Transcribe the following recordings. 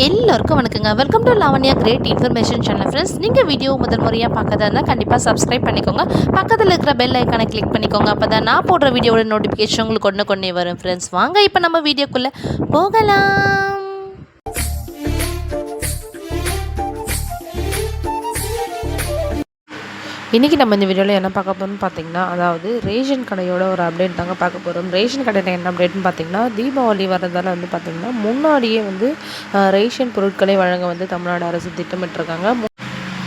எல்லோருக்கும் வணக்கங்க. Welcome to Lavanya great information channel friends நீங்கள் வீடியோ முதல் முறையாக பார்க்கறதா இருந்தால் கண்டிப்பாக சப்ஸ்கிரைப் பண்ணிக்கோங்க. பக்கத்தில் இருக்கிற பெல் ஐக்கானை கிளிக் பண்ணிக்கோங்க. அப்போ தான் நான் போடுற வீடியோட நோட்டிஃபிகேஷன் உங்களுக்கு ஒன்று கொண்டே வரும் ஃப்ரெண்ட்ஸ் வாங்க இப்போ நம்ம வீடியோக்குள்ளே போகலாம். இன்றைக்கி நம்ம இந்த வீடியோவில் என்ன பார்க்க போகிறோம்னு பார்த்தீங்கன்னா அதாவது ரேஷன் கடையோட ஒரு அப்டேட் தாங்க பார்க்க போகிறோம் ரேஷன் கடையில் என்ன அப்டேட்னு பார்த்தீங்கன்னா தீபாவளி வர்றதால வந்து பார்த்திங்கன்னா முன்னாடியே வந்து ரேஷன் பொருட்களை வழங்க வந்து தமிழ்நாடு அரசு திட்டமிட்டிருக்காங்க.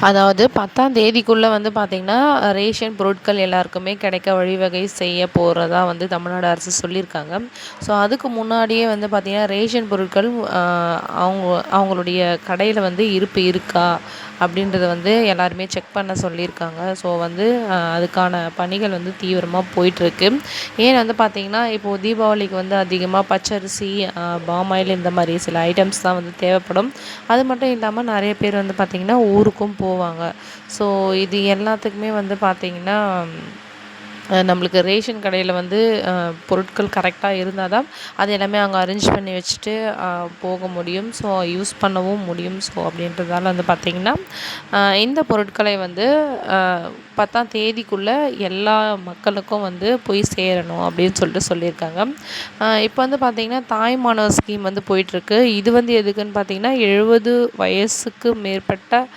அதாவது பத்தாம் தேதிக்குள்ளே வந்து பார்த்திங்கன்னா ரேஷன் பொருட்கள் எல்லாருக்குமே கிடைக்க வழிவகை செய்ய போகிறதா வந்து தமிழ்நாடு அரசு சொல்லியிருக்காங்க. ஸோ அதுக்கு முன்னாடியே வந்து பார்த்திங்கன்னா ரேஷன் பொருட்கள் அவங்க அவங்களுடைய கடையில் வந்து இருப்பு இருக்கா அப்படின்றத வந்து எல்லாருமே செக் பண்ண சொல்லியிருக்காங்க. ஸோ வந்து அதுக்கான பணிகள் வந்து தீவிரமாக போயிட்டுருக்கு. ஏன் வந்து பார்த்திங்கன்னா இப்போது தீபாவளிக்கு வந்து அதிகமாக பச்சரிசி பாமாயில் இந்த மாதிரி சில ஐட்டம்ஸ் தான் வந்து தேவைப்படும். அது மட்டும் இல்லாமல் நிறைய பேர் வந்து பார்த்திங்கன்னா ஊருக்கும் போவாங்க. ஸோ இது எல்லாத்துக்குமே வந்து பார்த்திங்கன்னா நம்மளுக்கு ரேஷன் கடையில் வந்து பொருட்கள் கரெக்டாக இருந்தால் தான் அது எல்லாமே அங்கே அரேஞ்ச் பண்ணி வச்சுட்டு போக முடியும். ஸோ யூஸ் பண்ணவும் முடியும். ஸோ அப்படின்றதால வந்து பார்த்திங்கன்னா இந்த பொருட்களை வந்து பத்தாம் தேதிக்குள்ளே எல்லா மக்களுக்கும் வந்து போய் சேரணும் அப்படின்னு சொல்லிட்டு சொல்லியிருக்காங்க. இப்போ வந்து பார்த்திங்கன்னா தாய்மானவர் ஸ்கீம் வந்து போயிட்டுருக்கு. இது வந்து எதுக்குன்னு பார்த்திங்கன்னா எழுபது வயசுக்கு மேற்பட்ட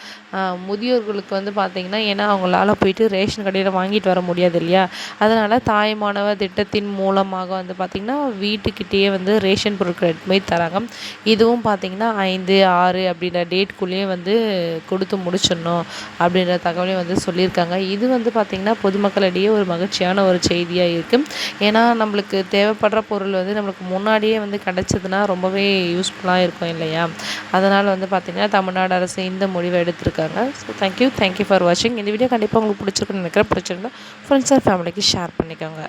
முதியோர்களுக்கு வந்து பார்த்திங்கன்னா ஏன்னா அவங்களால போயிட்டு ரேஷன் கடையில் வாங்கிட்டு வர முடியாது இல்லையா? அதனால் தாய்மானவர் திட்டத்தின் மூலமாக வந்து பார்த்திங்கன்னா வீட்டுக்கிட்டேயே வந்து ரேஷன் பொருட்கள் எடுத்து போய் தராங்க. இதுவும் பார்த்திங்கன்னா ஐந்து ஆறு அப்படின்ற டேட்குள்ளேயே வந்து கொடுத்து முடிச்சிடணும் அப்படின்ற தகவலையும் வந்து சொல்லியிருக்காங்க. இது வந்து பார்த்திங்கன்னா பொதுமக்களிடையே ஒரு மகிழ்ச்சியான ஒரு செய்தியாக இருக்குது ஏன்னா நம்மளுக்கு தேவைப்படுற பொருள் வந்து நம்மளுக்கு முன்னாடியே வந்து கிடச்சதுன்னா ரொம்பவே யூஸ்ஃபுல்லாக இருக்கும் இல்லையா? அதனால் வந்து பார்த்திங்கன்னா தமிழ்நாடு அரசு இந்த முடிவை எடுத்திருக்காங்க. ஸோ தேங்க்யூ தேங்க்யூ ஃபார் வாட்சிங் இந்த வீடியோ கண்டிப்பாக உங்களுக்கு பிடிச்சிருக்குன்னு நினைக்கிறேன். பிடிச்சிருந்தா ஃப்ரெண்ட்ஸ் அண்ட் ஃபேமிலிக்கு ஷேர் பண்ணிக்கோங்க.